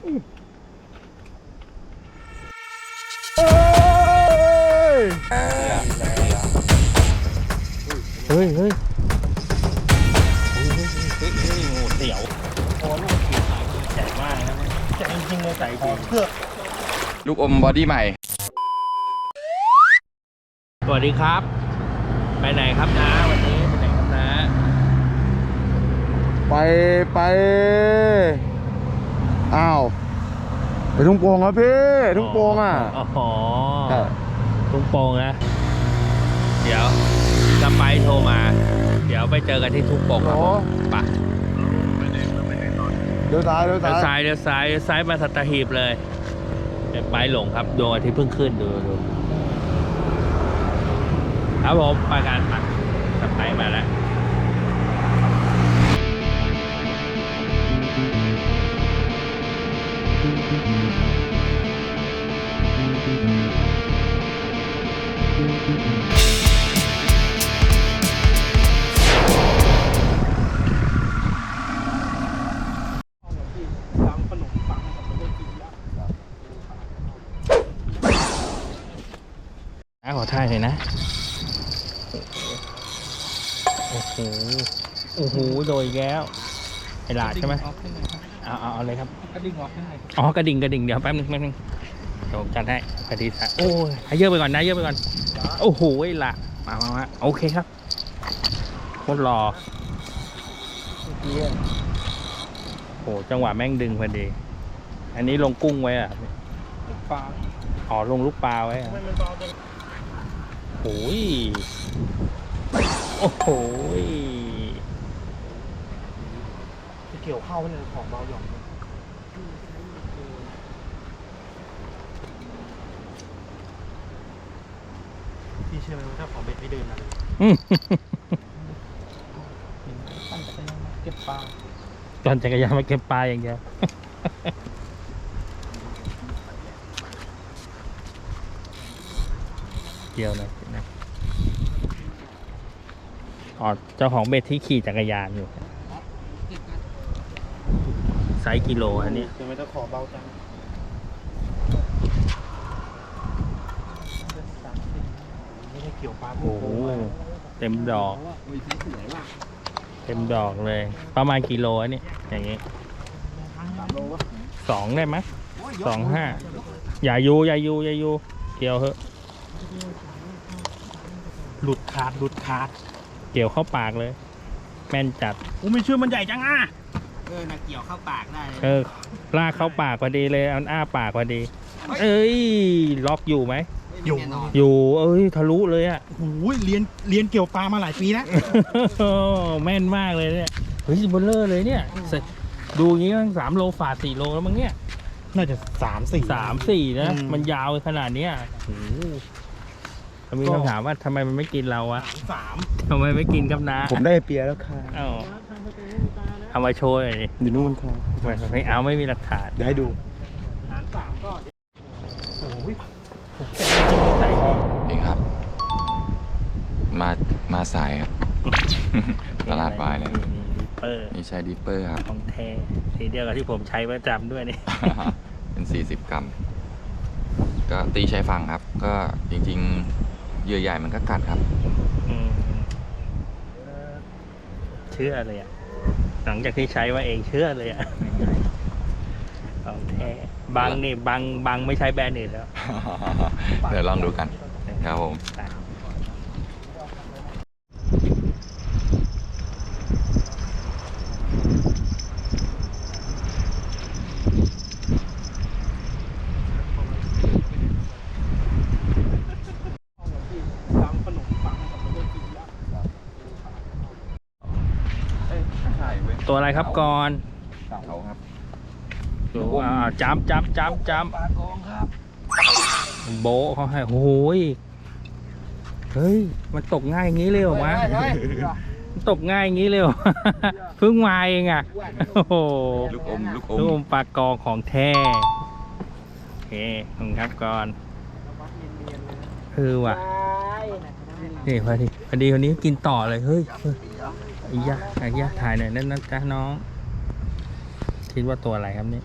เฮ้ยเฮ้ยเฮ้ยโอ้เสียวโอ้ลูกขี่ขายใหญ่มากนะใหญ่จริงเลยใส่จริงเพื่อลูกอมบอดี้ใหม่ สวัสดีครับ ไปไหนครับนะวันนี้ไปไหนครับนะ ไปไป อ้าวไปทุ่งโป่งครับพี่ทุ่งโป่งอะอ๋อใช่ทุ่งโป่งนะเดี๋ยวจะไปโทรมา เดี๋ยวไปเจอกันที่ทุ่งโป่งครับผมไปเดี๋ยวซ้ายเดี๋ยวเดี๋ยวซ้าซ้ายยเดี๋ยวซ้ายเดี๋ยวซ้ายมาสัตหีบเลยเดี๋ยวไปหลงครับดวงอาทิตย์เพิ่งขึ้นดูดูครับผมไปกันไปสไปมาแล้ว โหโดยแก้วไอหลาดใช่ไหมเอาเอาเอาเลยครับกระดิ่งออกข้างในอ๋อกระดิ่งกระดิ่งเดี๋ยวแป๊บนึงแป๊บนึงเดี๋ยวจัดให้กระดิ่งซะโอ้ยให้เยอะไปก่อนนะเยอะไปก่อนโอ้โหไอ้ละมามามาโอเคครับโคตรรอโอ้จังหวะแม่งดึงพอดี อันนี้ลงกุ้งไว้อะปลาอ๋อลงลูกปลาไว้อะโอ้ยโอ้โหย กี่ยวเข้าไปในของเบาหย่อมพี่เชื่อไหมว่าถ้าของเบ็ดไม่เดินนะอืมตั้งแต่ยังเก็บปลาตอนจักรยานมาเก็บปลาอย่างเดียวเกี่ยวนะอ๋อเจ้าของเบ็ดที่ขี่จักรยานอยู่ ซส์กิโลอันนี้เดี๋ยวไม่ต้องขอเบาจังไม่ได้เกี่ยวปลาโอ้โหเต็มดอก เต็มดอกเลย ประมาณกิโลอันนี้อย่างงี้สองได้ไหมยสองห้าอย่ายูอย่ายูอย่ายูเกี่ยวเหอะหลุดขาดหลุดขาด เกี่ยวเข้าปากเลย แม่นจัดกูไม่เชื่อมันใหญ่จังอะ เออนะเกี่ยวเข้าปากได้เลยเออ ลากเข้าปากพอดีเลยเอาอ้าปากพอดี เอ้ย ล็อกอยู่ไหมอยู่แน่นอนอยู่ เอ้ย ทะลุเลยอะ โอ้ยเรียนเรียนเกี่ยวปลามาหลายปีแล้วแม่นมากเลยเนี่ย เฮ้ยเบลเลอร์เลยเนี่ยเสร็จดูอย่างงี้มันสามโลฝาดสี่โลแล้วมั้งเนี่ยน่าจะสามสี่ สามสี่นะ อืม มันยาวขนาดเนี้ยโอ้โหแล้วมีก็คำถามว่าทำไมมันไม่กินเราอะสาม ทำไมไม่กินกับน้าผมได้เปียแล้วค่ะเอ้า เอามาโชว์หน่อยดิอยู่นู่นค่ะไม่ไม่เอาไม่มีหลักฐานเดี๋ยวให้ดูหารสามก็โอ้ยเองครับ มามาสายครับ ตลาดวายเลยนี่เปอร์นี่ใช้ดิปเปอร์ครับ ของแท้สีเดียวกับที่ผมใช้ประจำด้วยนี่ เป็น 40 กรัม ก็ตีใช้ฟังครับ ก็จริงๆเหยื่อใหญ่มันก็กัดครับ อืมเชื่อเลยอะ หลังจากที่ใช้ว่าเองเชื่อเลยอะของแท้บางนี่บางบางไม่ใช้แบรนด์อื่นแล้ว เดี๋ยวลองดูกัน ครับผมทำขนมปังกับตัวกินแล้ว ตัว อะไรครับก่อนเขาครับดูอ่าจับจับจับจับปลากองครับโบะเขาให้โอ้โหยเฮ้ย มันตกง่ายอย่างนี้เลยเหรอวะมันตกง่ายอย่างนี้เลยเหรอ เพิ่งมาเองอะโอ้โห ลูกอมลูกอลูกอมมปลากองของแท้โอเคขอบคุณครับก่อนเออว่ะ นี่พอดีพอดีคนนี้กินต่อเลยเฮ้ยเฮ้ยไอียะอียะถ่ายหน่อยนั่นนะจ๊ะน้อง คิดว่าตัวอะไรครับนี่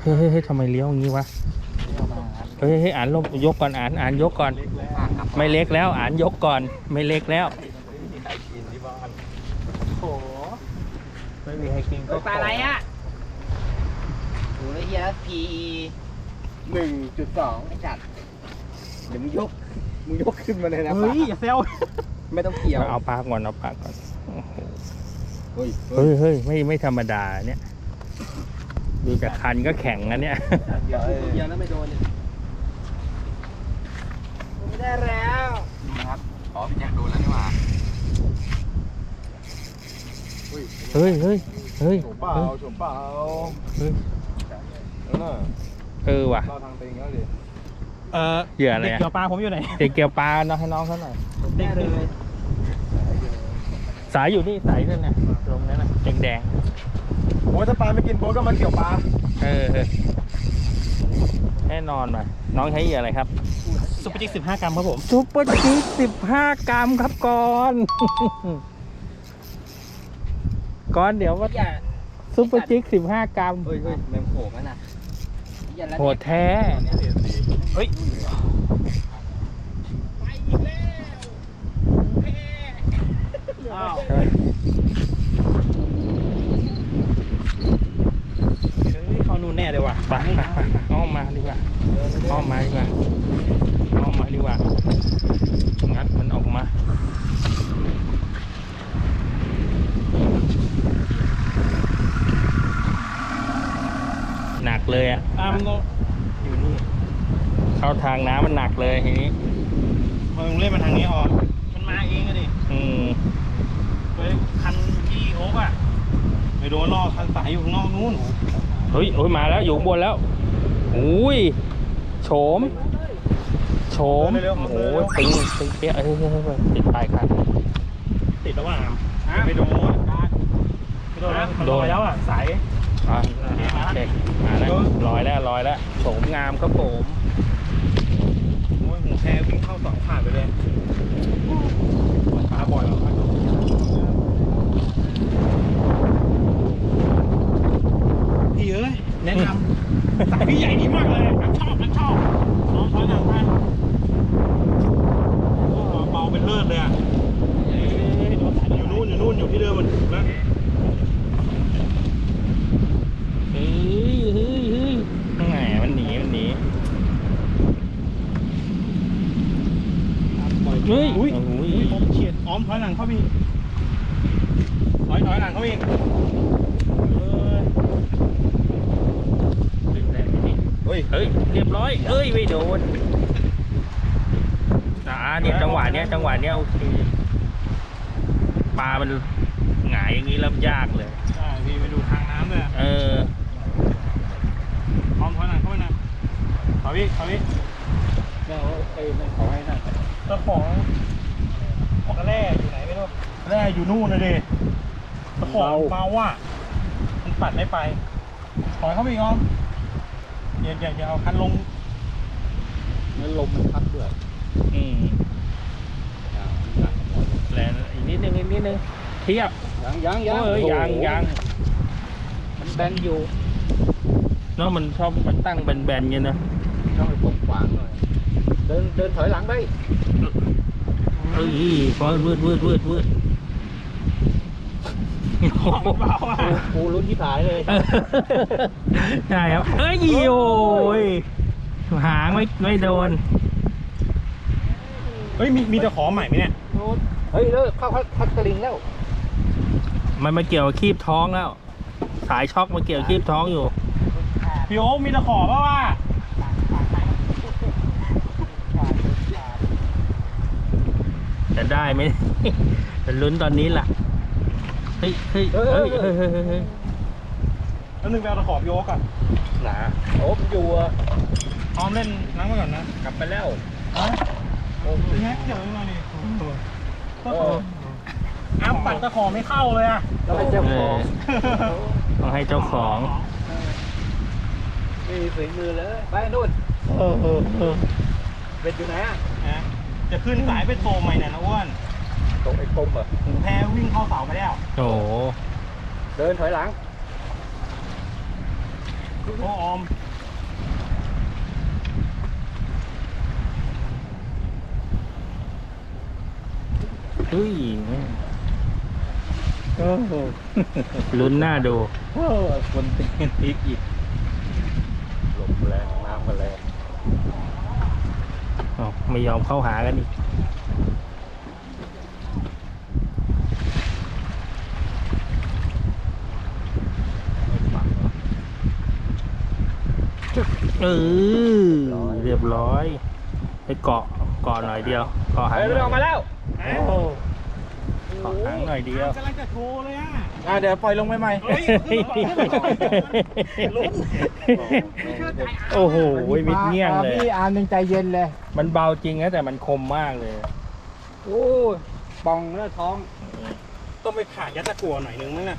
เฮ้ยเฮ้ยทำไมเลี้ยวอย่างนี้วะ เฮ้ยเฮ้ยอ่านลบยกก่อนอ่านอ่านยกก่อน ไม่เล็กแล้วอ่านยกก่อน ไม่เล็กแล้วโหไม่มีใครกินก็ปลาอะไรอะโหเฮียพี หนึ่งจุดสองไม่จัดเดี๋ยวมึงยกมึงยกขึ้นมาเลยนะเฮ้ยอย่าเซลไม่ต้องเกี่ยวเอาปากก่อนเอาปากก่อนโอ้โหเฮ้ยเฮ้ยเฮ้ยไม่ไม่ธรรมดาเนี่ยดูจากคันก็แข็งนะเนี่ยเกี่ยวเกี่ยวแล้วไม่โดนเลยไม่ได้แล้วครับอ๋อพี่แจ็คโดนแล้วนี่หว่าเฮ้ยเฮ้ยเฮ้ยโฉมเปล่าโฉมเปล่าเฮ้ย เออเออว่ะเราทางเต็งแล้วดิเออเหยื่ออะไรเด็กอะเกี่ยวปลาผมอยู่ไหนเด็กเกี่ยวปลาเนาะให้น้องเขาหน่อยได้เลยสายอยู่นี่สายนั่นน่ะตรงนั้นน่ะแดงโอ้ยถ้าปลาไม่กินโบ๊ทก็มาเกี่ยวปลาๆเออเออแน่นอนว่ะน้องใช้เหยื่ออะไรครับซุปเปอร์จิกสิบห้ากรัมครับผมซุปเปอร์จิ๊กสิบห้ากรัมครับก่อนก่อนเดี๋ยวว่าอย่าซุปเปอร์จิ๊กสิบห้ากรัม เฮ้ยเฮ้ยแมงโขกนั่นน่ะอย่าละ โหดแท้ เฮ้ยอ้วเฮ้เฮ้ยขานู่นแน่เลยว่ะไปไปไปไปอ้อมมาดีกว่าอ้อมมาดีกว่าอ้อมมาดีกว่างัดมันออกมา หนัก เลยอะอ้าวมึงก็อยู่นี่เข้าทางน้ำมันหนักเลยทีนี้มึงเล่นมาทางนี้ออกมันมาเองอะดิอืมไปคันที่โอ๊กอะไปโดนล่อคันสายอยู่ข้างนอกนู้นเฮ้ยโอ้ยมาแล้วอยู่ข้างบนแล้วอุ้ยโฉมโฉมโอ้โหตึงตึงเปี้ยเอ้ยเฮ้ยเฮ้ยเฮ้ยติดปลายคันติดแล้วว่ะไม่โดนไม่โดนแล้วมันโดลนอยแล้วอะสาย อะเด็กมาแล้วลอยแล้วลอยแล้วโฉมงามครับผมโอ้ยหูแพรวิ่งเข้าสองผ่านไปเลยปลาบ่อยเหรอพี่เอ้ยแนะนำสายพี่ใหญ่ดีมากเลยนักชอบนักชอบน้องเขาหนังพันโอ้เบาเป็นเลิศเลยอะอยู่นู่นอยู่นู่นอยู่ที่เดิมมันถูกแล้ว เฮ้ยเฮ้ยเฮ้ยแหมมันหนีมันหนีเฮ้ย อุ้ย โอ้ อุ้ ย ยผ มเฉียดอ้อมถอยหลังเข้าไปอีกถอยถอยหลังเข้าไปอีกเอ้ยเฮ้ย เฮ้ย เรียบร้อยเอ้ย ไม่โดนอ่าเนี่ยจังหวะเนี้ยจังหวะเนี้ยโอเคปลามันหงายอย่างนี้แล้วยากเลยใช่พี่ไปดูทางน้ำเลยอะเอออ้อมถอยหลังเข้าไปนะถอยพี่ถอยพี่แล้วไอ้นั่นขอให้นั่นเจ้าของของ แร่อยู่ไหนไม่รู้แร่อยู่นู่นเลยดิเจ้าของเมาว่ะมันปัดไม่ไปถอยเข้าไปอีกอ้อมอย่าอย่าอย่าเอาคันลงแล้วลมมันพัดด้วยอืมแล้วอีกนิดนึงอีกนิดนึงเทียบยังยังยังเอ้ยยังยังมันแบนอยู่เนาะมันชอบมันตั้งแบนๆเงี้ยนะต้องไปปกขวางหน่อยเดินเดินถอยหลังไป เอ้ยพอวืดวืดวืดวืดของมันเบาอะกูลุ้นที่ผายเลย ใช่ครับเอ้ยโอ้ยหางไม่ไม่โดน เฮ้ยมีมีตะขอใหม่ไหมเนี่ย เฮ้ยเลิกเข้าเข้าเข้าตะลิงแล้ว มันมาเกี่ยวคีบท้องแล้ว สายช็อกมาเกี่ยวคีบท้องอยู่ พี่โอ๊คมีตะขอป่าวะ จะได้ไหมจะลุ้นตอนนี้ล่ะ เฮ้ยเฮ้ยเฮ้ยเฮ้ยเฮ้ยเฮ้ยเฮ้ยแล้วหนึ่งไปเอาตะขอพี่โอ๊คก่อนหนาโอ้มันอยู่อะออมเล่นน้ำมาก่อนนะ กลับไปแล้วโอ้ยแง่เดี๋ยวมาดิตะขออ้ำปัดตะขอไม่เข้าเลยอะแล้วให้เจ้าเอขอองต้องให้เจ้าของไม่มีฝีมือเลย ไปนู่นเออเออเออเป็นอยู่ไหนอะนะ จะขึ้นสายเป็นโฟมใหม่เนี่ยนะอ้วนตรงไอ้คมอะหูแพรวิ่งเข้าเสาไปแล้ว โอ้โหเดินถอยหลังโอ้ออมเฮ้ยโอ้โหลุ้นหน้าดู โอ้คนเต้นอีกอีกลมแรงน้ำก็แรงอ้าว ไม่ยอมเข้าหากันอีกเออเรียบร้อย ไปเกาะเกาะหน่อยเดียวเกาะหางหเฮ้ยน่ไม่ออกมาอยแล้วโอ้เกาะหางหน่อยเดียวกำลังจะโชว์เลยอะอะเดี๋ยวปล่อยลงใหม่เฮ้ยลุ้นโอ้โหมิดเงี้ยงเลย พี่อาร์มยังใจเย็นเลย มันเบาจริงนะแต่มันคมมากเลย โอ้ยปองแล้วท้อง ต้องไปผ่ายัดตะกัวหน่อยนึงมั้งน่ะ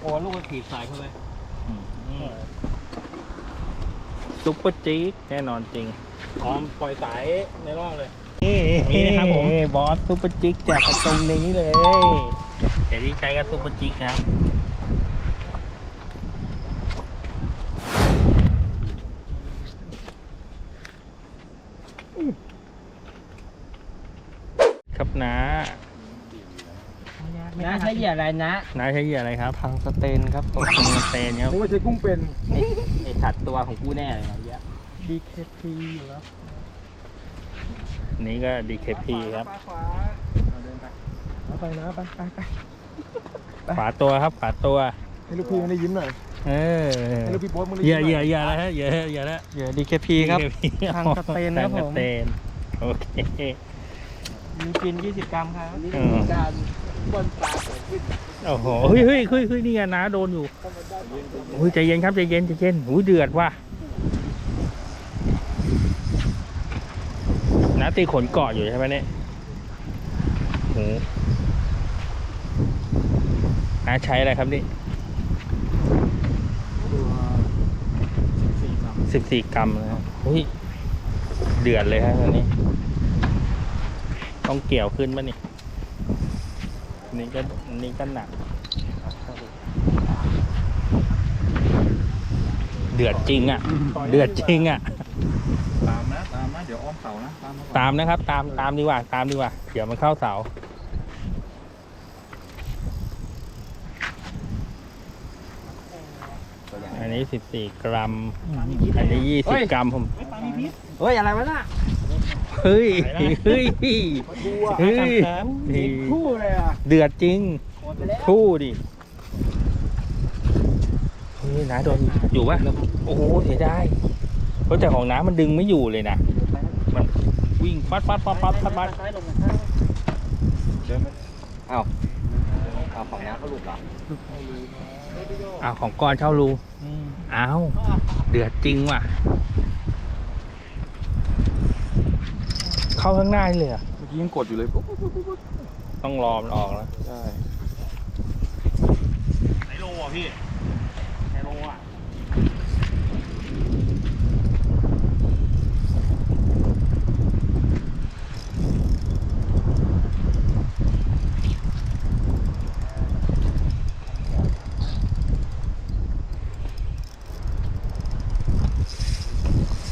โอ้ลูกมันถีบสายเข้าไปซุปเปอร์จี๊ดแน่นอนจริงออมปล่อยสายในรอบเลย นี่นะครับผมบอสซุปเปอร์จิ๊กจากตรงนี้เลย เดี๋ยวที่ใช้กับซุปเปอร์จิ๊กครับครับน้านะใช้เหยื่ออะไรนะน้าใช้เหยื่ออะไรครับทางสเตนครับตกลงเตนครับนึกว่ใช้กุ้งเป็นไอสัตว์ตัวของกูแน่เลยนะเหี้ย DKP อยู่แล้ว นี่ก็ DKP ครับไปนะไปไปไปฝาตัวครับฝาตัว ให้ลูกพี่มันได้ยิ้มหน่อย เออให้ลูกพี่โบ๊ทมึงได้เหยื่อยิ้มเหหยื่อน่อยเหยื่ออะไรฮะเหยื่อเหยื่อเหยื่อแล้วเหยื่อ DKP ครับ ทางสเตนครับผม ทางสเตนโอเคมีกิน 20 กรัมครับเออการบนปลาเกิดขึ้นโอ้โหเฮ้ยเฮ้ยเฮ้ยเฮ้ยนี่ไงน้าโดนอยู่โอ้ยใจเย็นครับใจเย็นใจเย็นหูยเดือดว่ะ น้าตีขนเกาะอยู่ใช่ไหมเนี่ยโหน้าใช้อะไรครับนี่สิบสี่กรัมนะครับเฮ้ย เดือดเลยครับตอนนี้ ต้องเกี่ยวขึ้นป่ะนี่ นี่ก็นี่ก็หนัก เดือดจริงอะ เดือดจริงอะ เดี๋ยวอ้อมเสานะตามมาก่อนตามนะครับ ตามตามดีกว่า ตามดีกว่าเดี๋ยวมันเข้าเสาอันนี้สิบสี่กรัม อันนี้ยี่สิบกรัมผมไม่ปลามีพิษเฮ้ยอะไรวะน่ะเฮ้ยเฮ้ยเฮ้ยคู่เลยอะเดือดจริงหมดไปแล้วคู่ดิเฮ้ยน้าโดนอยู่ปะโอ้โหเสียดายเพราะแต่ของน้ามันดึงไม่อยู่เลยนะ มันวิ่งฟัดฟัดฟัดฟัดฟัดฟัดซ้ายลงซ้ายเอาของน้ำเขาหลุดเหรออ้าวของกรเช่ารูอ้าวเดือดจริงว่ะ เข้าข้างหน้าเลยเหรอเมื่อกี้ยังกดอยู่เลยปุ๊บปุ๊บปุ๊บปุ๊บต้องรอมันออกแล้วใช่ไหนโลอะพี่ไหนโลอะ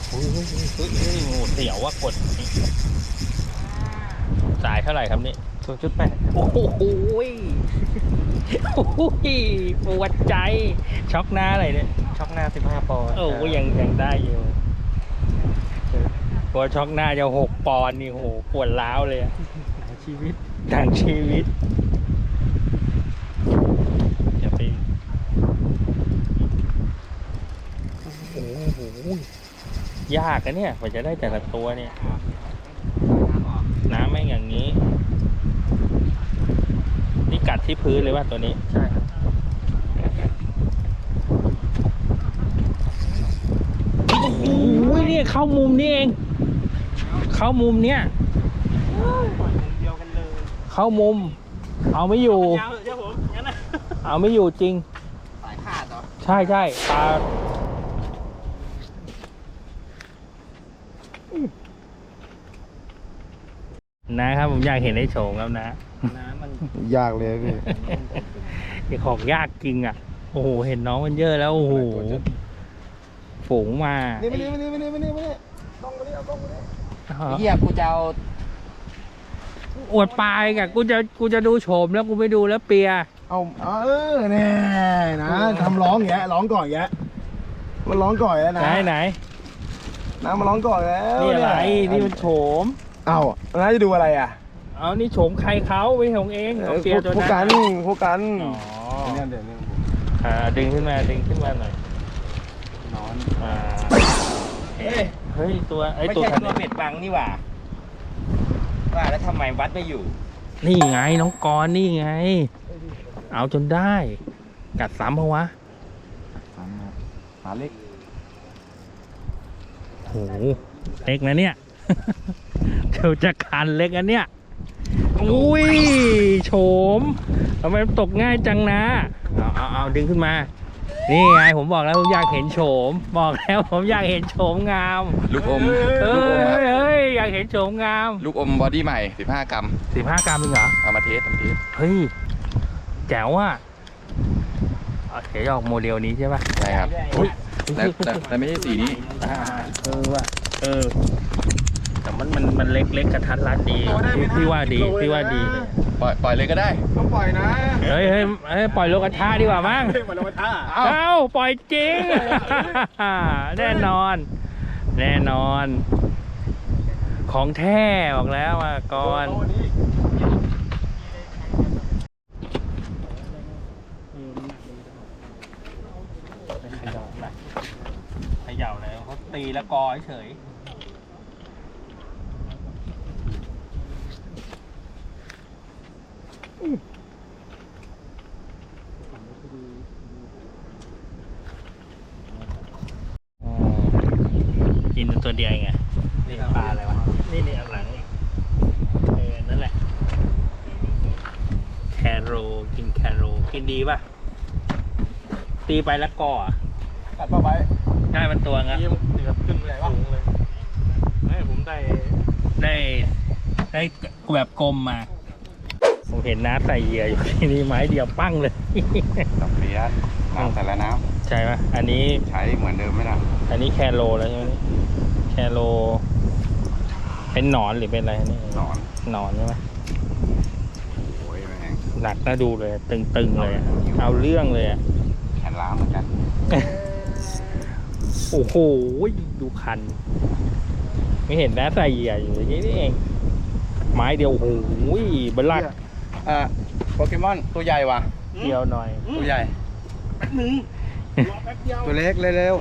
เฮ้ยเฮ้ยเฮ้ยเฮ้ยเฮ้ยโอ้โหเสียวว่ากดนี่สายเท่าไห ร่ครับนี่ศูนย์จุดแปดโอ้โหยโอ้โหยปวดใจ ช็อกหน้าอะไรเนี่ย ช็อกหน้า15ปอนด์โอ้ก็ยังยังได้อยู่พอช็อกหน้าจะหกปอนด์นี่โหปวดร้าวเลยอะชีวิตทั้งชีวิตอย่าไปโอ้โหยากนะเนี่ยกว่าจะได้แต่ละตัวเนี่ย น้ำแม่งอย่างนี้นี่ กัดที่พื้นเลยว่าตัวนี้ ใช่ครับโอ้โหเนี่ยเข้ามุมนี่เอง เข้ามุมเนี้ยเดียวกันเลยเข้ามุม เอาไม่อยู่ ยาวเอาผมงั้นนะเอาไม่อยู่จริง สายขาดเหรอใช่ใช่ปลานะครับผมอยากเห็นไอ้โฉงแล้วนะ ยากเลยพี่ไอ้ของยากจริงอะ โอ้โห เห็นน้องมันเยอะแล้ว โอ้โหฝูงมานี่มานี่มานี่มานี่มานี่มานี่ต้องมานี่เอาต้องมานี่เฮียกูจะเอาอวดปลายกะกูจะกูจะดูโฉมแล้วกูไม่ดูแล้วเปีย เอาเอาเออแน่นะทำร้องอย่างเงี้ยร้องก่อนอย่างเงี้ยมันร้องก่อนแล้วไหนนะไหนน้ำมันร้องก่อนแล้วนี่อะไรเยนี่มันโฉมเอ้าน้าจะดูอะไรอะ เอานี่โฉมใครเขาไม่ของเองของเปียตัวพวกนั้กันนพวกกันอ๋อเนี่ยเดี๋ยวนี้อ่าดึงขึ้นมาดึงขึ้นมาหน่อยนอนอ่าเอ้ยเฮ้ยตัวไอ้ไม่ตัวใช่คันตัวนี้เป็ดบังนี่หว่าว่าแล้วทำไมวัดไม่อยู่ นี่ไงน้องกรณ์นี่ไง เอาจนได้ กัดซ้ำเพราะวะหาเล็กโหเล็กนะเนี่ยเดี๋ยวจะคันเล็กอันเนี่ย อุ้ยโฉมทำไมมันตกง่ายจังนะ เอาเอาเอาดึงขึ้นมา นี่ไงผมบอกแล้วผมอยากเห็นโฉม บอกแล้วผมอยากเห็นโฉมงามลูกอมเฮ้ลูกอมครับยเฮ้ยอยากเห็นโฉมงาม ลูกอมบอดี้ใหม่ 15 กรัมสิบห้ากรัมเองเหรอ เอามาเทสเอามาเทสเฮ้ย แจ๋วอะเอาเดี๋ยวจะออกโมเดลนี้ใช่ป่ะใช่ครับอุ๊ยแต่แต่แต่ไม่ใช่สีนี้อ่าเออว่ะเออ แต่มันมันมันเล็กเล็กกระทัดรัดดีพี่พี่ว่าดีพี่ว่าดีปล่อยปล่อยเลยก็ได้ต้องปล่อยนะเฮ้ยเฮ้ยเฮ้ยปล่อยโลกกระทะดีกว่ามั้งปล่อยลงมาท่าเอ้าปล่อยจริงแน่นอน แน่นอน ของแท้บอกแล้วมาก่อนเขย่าเลยเขย่าเลยเขาตีแล้วกอเฉย อ๋อ กินตัวเดียวเองไงนี่ปลาอะไรวะ นี่นี่เอาหลังนี่เออ นั่นแหละ แคโรกินแคโรกินดีป่ะ ตีไปแล้วก่ออะตัดป้าไว้ได้มันตัวงั้นเดือดขึ้นเลยสูงเลยให้ผมได้ ได้ ได้แบบกลมมาผม เห็นน้าใส่เหยื่ออยู่ที่นี่ไม้เดียวปั้งเลยตับเลียนน้ำแต่ละน้ใช่ไหมอันนี้ำใช้เหมือนเดิมไหมล่ะอันนี้แคโรแล้วใช่ไหมนี่แคโรเป็นหนอนหรือเป็นอะไรนี่หนอนหนอนใช่ไหมโอ้ยแม่งหนักน่าดูเลยตึงๆเลยอะเอาเรื่องเลยอะแขนล้ามเหมือนกันโอ้โหดูคัน ไม่เห็นนะใส่เหยื่ออยู่อย่างนี้นี่เองไม้เดียวโอ้โหเบลัก อ่าโปเกมอนตัวใหญ่ว่ะ เดียวหน่อย ตัวใหญ่ตัวเล็กเร็ว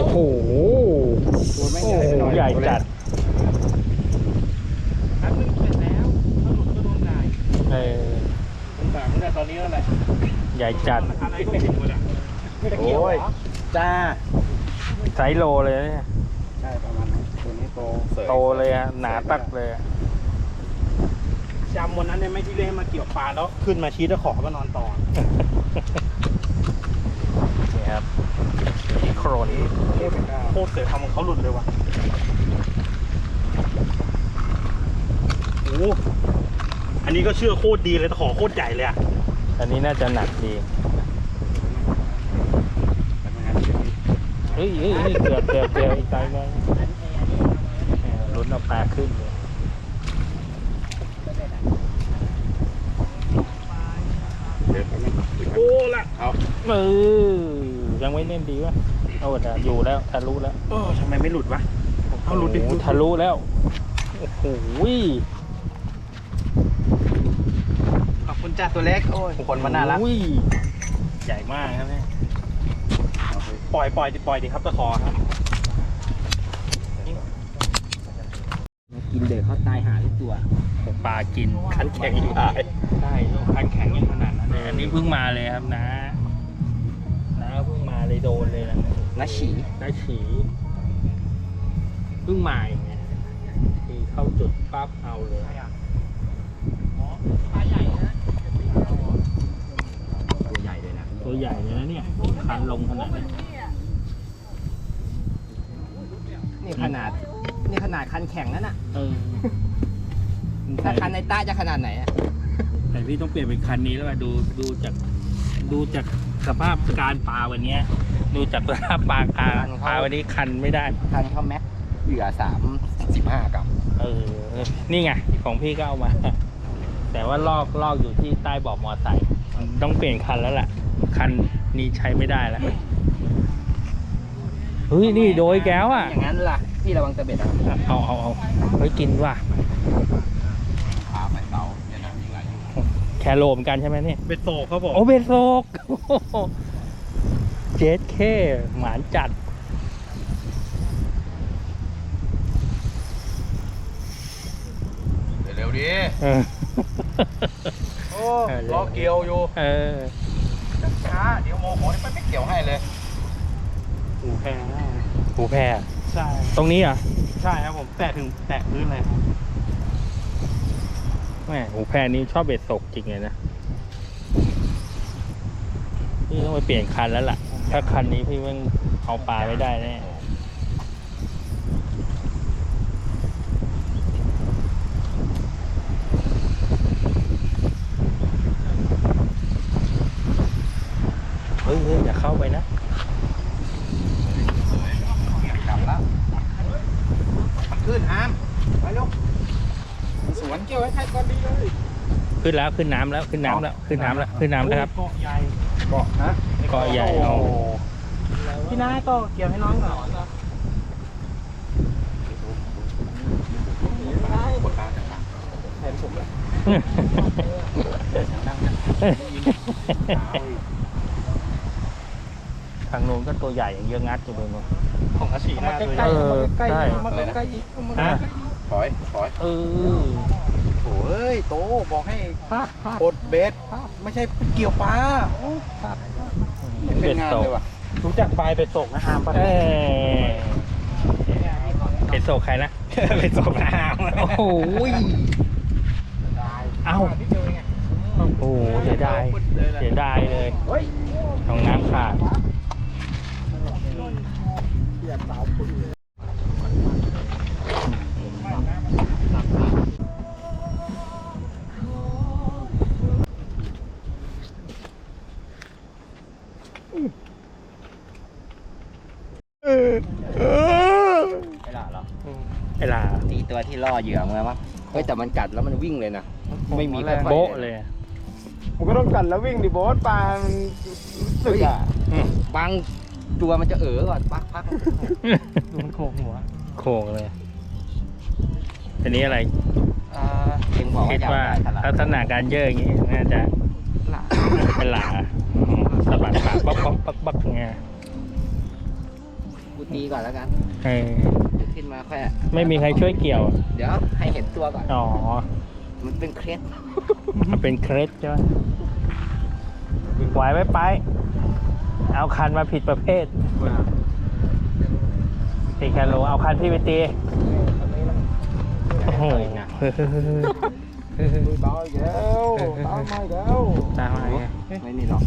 โอ้โหตัวไม่โอ้ใหญ่โหหน่อยใหญ่จัดเออตอนนี้อะไรใหญ่จัด อะไรก็ไม่รู้อะโอ้ยจ้าไซส์โลเลยนะเนี่ยใช่ประมาณนั้นตัวนี้โตโตเลยอะหนาตักเลยอะ จำวันนั้นเนี่ยไม่ที่เล่นมาเกี่ยวปลาแล้วขึ้นมาชี้ตะขอก็นอนต่อนี่ครับโครนโคตรเสียทำของเขาหลุดเลยว่ะโอ้โหอันนี้ก็เชื่อโคตรดีเลยตะขอโคตรใหญ่เลยอะอันนี้น่าจะหนักดีเฮ้ยเฮ้ยเฮ้ยเกือบเกือบเกือบอีกไกลเลยแหมลุ้นเอาปลาขึ้นเลย โอ้ ละเออยังไม่เล่นดีวะเอาเถอะอยู่แล้วทะลุแล้วเออทำไมไม่หลุดวะเอาหลุดดิโอ้โทะลุแล้วโอ้โหขอบคุณจ้าตัวเล็กโอ้ยคนมันน่ารักอุ้ยใหญ่มากครับเนี่ยปล่อยปล่อยดิปล่อยดิครับตะขอครับกินเด็กเขาตายหาทุกตัว ปลากินคันแข็งอยู่หายใช่ลูกคันแข็งยังขนาด นั้นเลยอันนี้เพิ่งมาเลยครับนะนะเพิ่งมาเลยโดนเลยนะนะฉี่ได้ฉีเพิ่งมาเองไงที่เข้าจุดปั๊บเอาเลยตัวใหญ่เลยนะตัวใหญ่เลยนะเนี่ยคันลงขนาดนี้นี่ขนาดนี่ขนาดคันแข็งนั่นน่ะเออถ้าคันในใต้จะขนาดไหนอะ แต่พี่ต้องเปลี่ยนเป็นคันนี้แล้วล่ะดูดูจากดูจากสภาพการปลาวันเนี้ยดูจากสภาพปลากาปลาวันนี้คันไม่ได้ ทันเขาแม็กเหยื่อสามสิบห้ากรัมเออ นี่ไงของพี่ก็เอามา แต่ว่าลอกลอกอยู่ที่ใต้เบาะมอไซค์ต้องเปลี่ยนคันแล้วล่ะ คันนี้ใช้ไม่ได้แล้วเฮ้ยนี่โดยแก้วอะอย่างนั้นล่ะ พี่ระวังตะเบ็ดอะเอาเอาเอาเฮ้ยกินว่ะ พาไปเตาเนี่ยนะมีอะไรอยู่ แคโรเหมอนกันใช่ไหมนี่เบ็ดโศกครับผมโอเบโซกเจสเคหมานจัด เร็วๆดิเออ โอ้รอเกี่ยวอยู่เออช้าเดี๋ยวโมโหนี่มันไม่เกี่ยวให้เลยหูแพงหูแพรใช่ ตรงนี้เหรอะ ใช่ครับผม แตะถึงแตะพื้นเลยครับ แม่หูแพรนี้ชอบเบ็ดศกจริงเลยนะ พี่ต้องไปเปลี่ยนคันแล้วล่ะ ถ้าคันนี้พี่มันเอาปลาไม่ได้แน่เฮ้ยเฮ้ยอย่าเข้าไปนะ กลับแล้วมันขึ้นอามไปเร็วสวนเกี่ยวให้ใครก่อนดีเลย ขึ้นแล้วขึ้นน้ำแล้วขึ้นน้ำแล้วขึ้นน้ำแล้วขึ้นน้ำแล้วครับเกาะใหญ่เกาะฮะเกาะใหญ่เอาพี่นายก็เกี่ยวให้น้องหน่อยกดตาจังหวะแทนผมละทางโน้นก็ตัวใหญ่อย่างเยอะงัดอยู่เลยเนอะของอาชีหน้าตัวใหเอญ่อใช่มาใกล้ๆอีกมาฮะถอยถอยเออโถ่ เอ้ยโตบอกให้กดเบ็ดไม่ใช่เกี่ยวปลาโอ้ไม่เป็นงานเลยว่ะรู้จักปลายเป็ดโศกนะอามปะเอ้ยเป็นโศกใครนะเป็ดโศกนะอามโอ้โหยเอ้าโอ้โหเสียดายเสียดายเลยของน้ำขาด ไม่ล่ะหรอไอ้หลาตีตัวที่ล่อเหยื่อมามั้งเฮ้ยแต่มันกัดแล้วมันวิ่งเลยนะไม่มีค่อยๆโบ๊ะเลยอะผมก็ต้องกันแล้ววิ่งดิโบ๊ทปลามันสึกอะอืมบางตัวมันจะเอ๋อก่อนพักพักดูมันโขกหัวโค้งเลยอันนี้อะไรอ่าเองบอกคิว่าดอยากว่าได้ตลาดลักษณะการเยอะอย่างนี้น่าจะหลาเป็นหลาอืมสะบัดปากป๊อกป๊อกป๊อกป๊อกไง กูตีก่อนแล้วกันเออเดี๋ยวขึ้นมาค่อยไม่มีใครช่วยเกี่ยว เดี๋ยวให้เห็นตัวก่อน อ๋อ มันเป็นเคล็ดมันเป็นเคร็ดใช่ไหมไหวไหมไป เอาคันมาผิดประเภทตีแคโลเอาคันพี่ไปตีโอ้โหเบาอีกแล้วเบาไม่แล้วตามมาไงไม่มีหรอก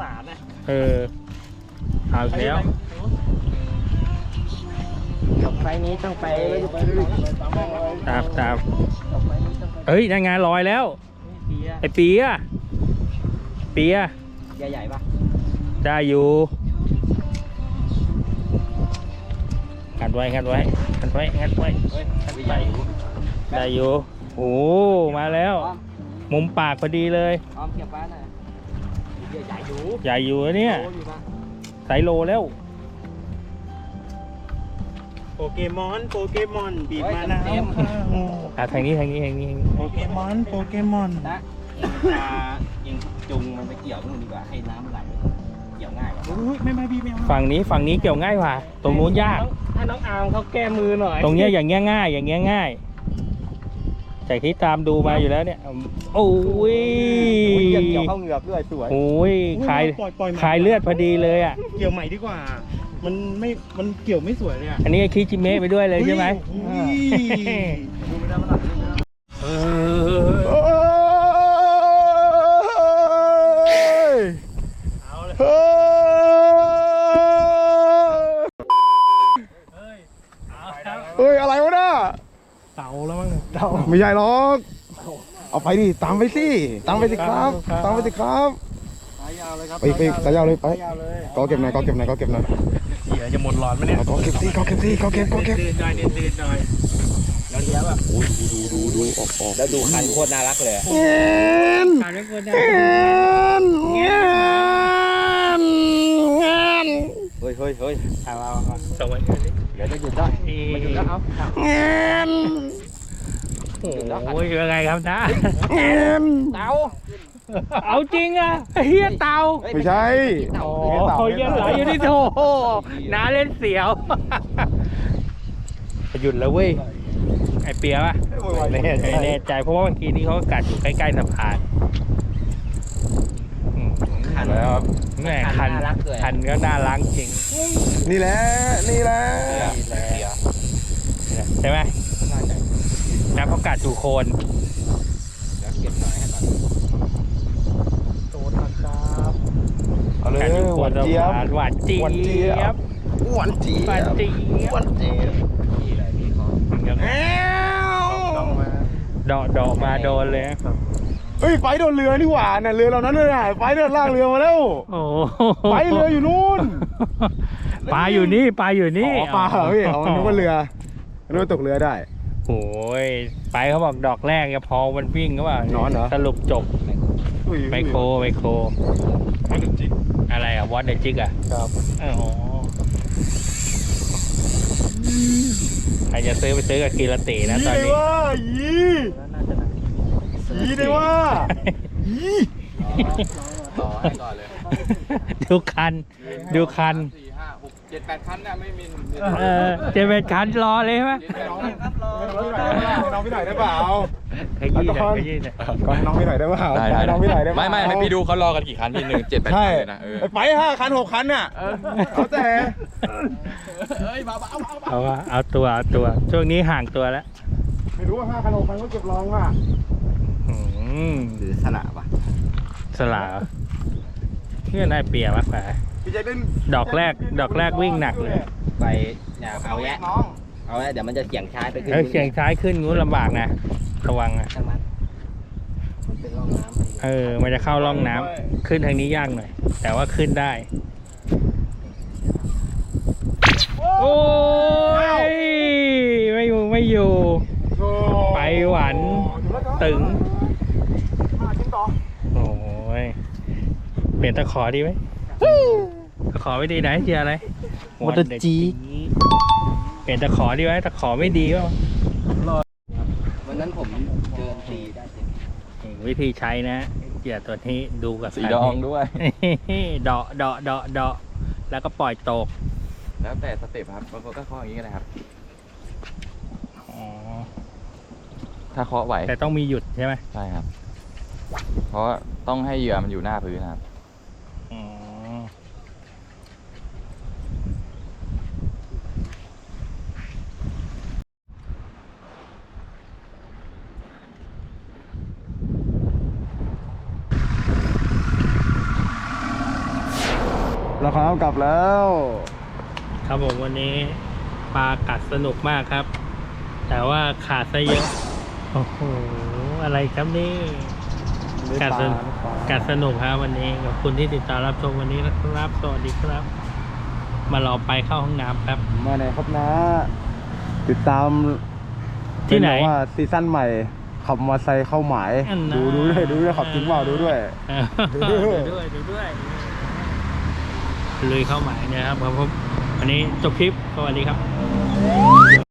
สารนะเออ เอาอีกแล้วจบไฟล์นี้ต้องไปตามตามเฮ้ยนางงานลอยแล้วเบียร์ไอเปียเปียใหญ่ๆป่ะได้อยู่งัดไว้งัดไว้งัดไว้งัดไว้เฮ้ยใหญ่อยู่ได้อยู่โอ้มาแล้วอ้อมมุมปากพอดีเลยอ้อมเกี่ยวป้าหน่อยใหญ่อยู่ใหญ่อยู่นะเนี่ย โตอยู่นะไซโลแล้ว โปเกมอน โปเกมอน บีบมานะเต็ม อะทางนี้ทางนี้ทางนี้ทางนี้โปเกมอน โปเกมอน นะอ่ายิงจุงมันไปเกี่ยวนู่นดีกว่าให้น้ำมันไหลเกี่ยวง่ายกว่า อุ้ยไม่ไม่บีบไม่เอาฝั่งนี้ฝั่งนี้เกี่ยวง่ายกว่า ตรงนู้นยากให้น้องอาร์มเขาแก้มือหน่อย ตรงเนี้ยอย่างเงี้ยง่ายอย่างเงี้ยง่าย จากที่ตามดูมาอยู่แล้วเนี่ย โอ้ยอุ้ยยังเกี่ยวเข้าเหงือกด้วยสวยโอ้ยคลายปล่อยปล่อยใหม่คลายเลือดพอดีเลยอะ เกี่ยวใหม่ดีกว่า มันไม่ มันเกี่ยวไม่สวยเลยอะ อันนี้คิจิเมะไปด้วยเลยใช่ไหมอุ้ยเออ เฮ้ย เอาเลย เฮ้ยเฮ้ย อะไรวะน่ะ เต่าแล้วมั้ง ไม่ใช่หรอก เอาไปดิ ตามไปสิ ตามไปสิครับ ตามไปสิครับเยาวเลยครับไปไปตายาวเลยไปยาวเลยก็เก็บหน่อยก็เก็บหน่อยก็เก็บหน่อยเหี้ยจะหมดหลอดไหมเนี่ยเอาก็เก็บสิก็เก็บสิก็เก็บก็เก็บดื้อหน่อยดื้อหน่อยแล้วเดี๋ยวแบบโอ้ยดูดูดูออกออกแล้วดูคันโคตรน่ารักเลยเงี้ยการไม่ควรได้เงี้ยเงี้ยเฮ้ยเฮ้ยเฮ้ยเอาเอาเอาส่งไว้ก่อนดิเดี๋ยวจะหยุดได้มาหยุดแล้วเอาเงี้ยโอ้ยยังไงครับนะเงี้ยเตาเอาจริงอะเฮียเตาไม่ใช่โอ้ยยังไหลอยู่ที่โถน้าเล่นเสียว หยุดแล้วเว้ย ไอเปียป่ะไม่แน่ใจไม่แน่ใจเพราะว่าเมื่อกี้นี้เขาก็กัดอยู่ใกล้ๆสะพานอืมคัน แล้วครับแม่คันน่ารักเลย คันก็น่ารักจริงนี่แหละ นี่แหละ ใช่ไหม น่าจะแล้วเขากัดถูกโคนเดี๋ยวเก็บหน่อยให้ก่อนโดนนะครับเอาเลยกัดถูกโคหวานนเจี๊ยบหวานเจี๊หวานเจี๊ยยบบหวานเจี๊หวานยบเจี๊ยบหวานเจี๊ยบพี่เลยพี่เขาแอ้วดอกดอกมาโดนเลยเฮ้ยไฟโดนเรือนี่หว่าน่ะเรือเรานั้นเลยอะไฟเดินลากเรือมาแล้วโอ้ไปเรืออยู่นู่นปลาอยู่นี่ปลาอยู่นี่อ๋อปลาเหรอพี่อ๋อนึกว่าเรือนึกว่าตกเรือได้ โอ้ยไปเขาบอกดอกแรกจะพอมันวิ่งก็ว่านอนเหรอ สรุปจบอุ้ยไมโครไมโครไม่ถึงจิกอะไรอะวอตเดจิกอะครับอ๋อใครจะซื้อไปซื้อกับกีรตินะตอนเลยนี้ว่ายียีเลยว่ายีต่อให้ก่อนเลยดูคัน ดูคันสี่ห้าหกเจ็ดแปดคันน่ะไม่มีเออจะเป็นคันรอเลยใช่ไหมน้องน้องพี่หน่อยได้เปล่าขยี้หน่ก่ออยนขยี้หน่อยก่อนน้องพี่หน่อยได้เปล่าได้ได้น้องพี่หน่อยได้เปล่าไม่ไม่ให้พี่ดูเขารอกันกี่คันพี่หนึ่งเจ็ดแปดคัใช่นเลยนะเออไปห้าคันหกคันน่ะเอาแต่เอาว่าเอาตัวเอาตัวช่วงนี้ห่างตัวแล้วไม่รู้ว่าห้าคันหกคันก็เก็บรองว่ะอืมหรือสละปะสลาเพื่อนได้เปรียบมากกว่าพี่แจ็คเล่น ดอกแรกดอกแรกวิ่งหนักเลย ไปเนี่ยเอาแยะน้องเอาแยะเดี๋ยวมันจะเสียงช้าไปขึ้นเออเสียงซ้ายขึ้นงูลำบากนะระวังนะช่างมันมันเป็นร่องน้ำเออ มันจะเข้าร่องน้ำขึ้นทางนี้ยากหน่อย แต่ว่าขึ้นได้ โอ้ยไม่อยู่ไม่อยู่ ไปหวันตึง มาชิ้นต่อ โอ้ยเปลี่ยนตะขอดีไหม ตะขอไม่ดีไหนเจียอะไรวัตจีเปลี่ยนตะขอดีไหมตะขอไม่ดีป่ะวันนั้นผมเดินตีได้เต็มวิธีใช้นะเจียตัวนี้ดูกับสีดองด้วย เดาะเดาะเดาะเดาะแล้วก็ปล่อยตกแล้วแต่สเต็ปครับบางคนก็เคาะอย่างนี้ก็ได้ครับ อ๋อถ้าเคาะไหวแต่ต้องมีหยุดใช่ไหม ใช่ครับ เพราะว่าต้องให้เหยื่อมันอยู่หน้าพื้นนะครับ อ๋อ เราขา กลับแล้ว ครับผมวันนี้ปลากัดสนุกมากครับ แต่ว่าขาดซะเยอะโอ้โหอะไรครับนี่กัดสนุกกัดสนุกครับวันนี้ขอบคุณที่ติดตามรับชมวันนี้นะครับสวัสดีครับ มารอไปเข้าห้องน้ำครับมาไหนครับนะ ติดตามที่ไหนเบอกว่าซีซั่นใหม่ขับมอเตอร์ไซค์เข้าหมายอันนั้นดูดูด้วยดูด้วยขับจริงเปล่าดูด้วยเออดูด้วยดูด้วย ลุยเข้าหมายนะครับครับผมวันนี้จบคลิปสวัสดีครับ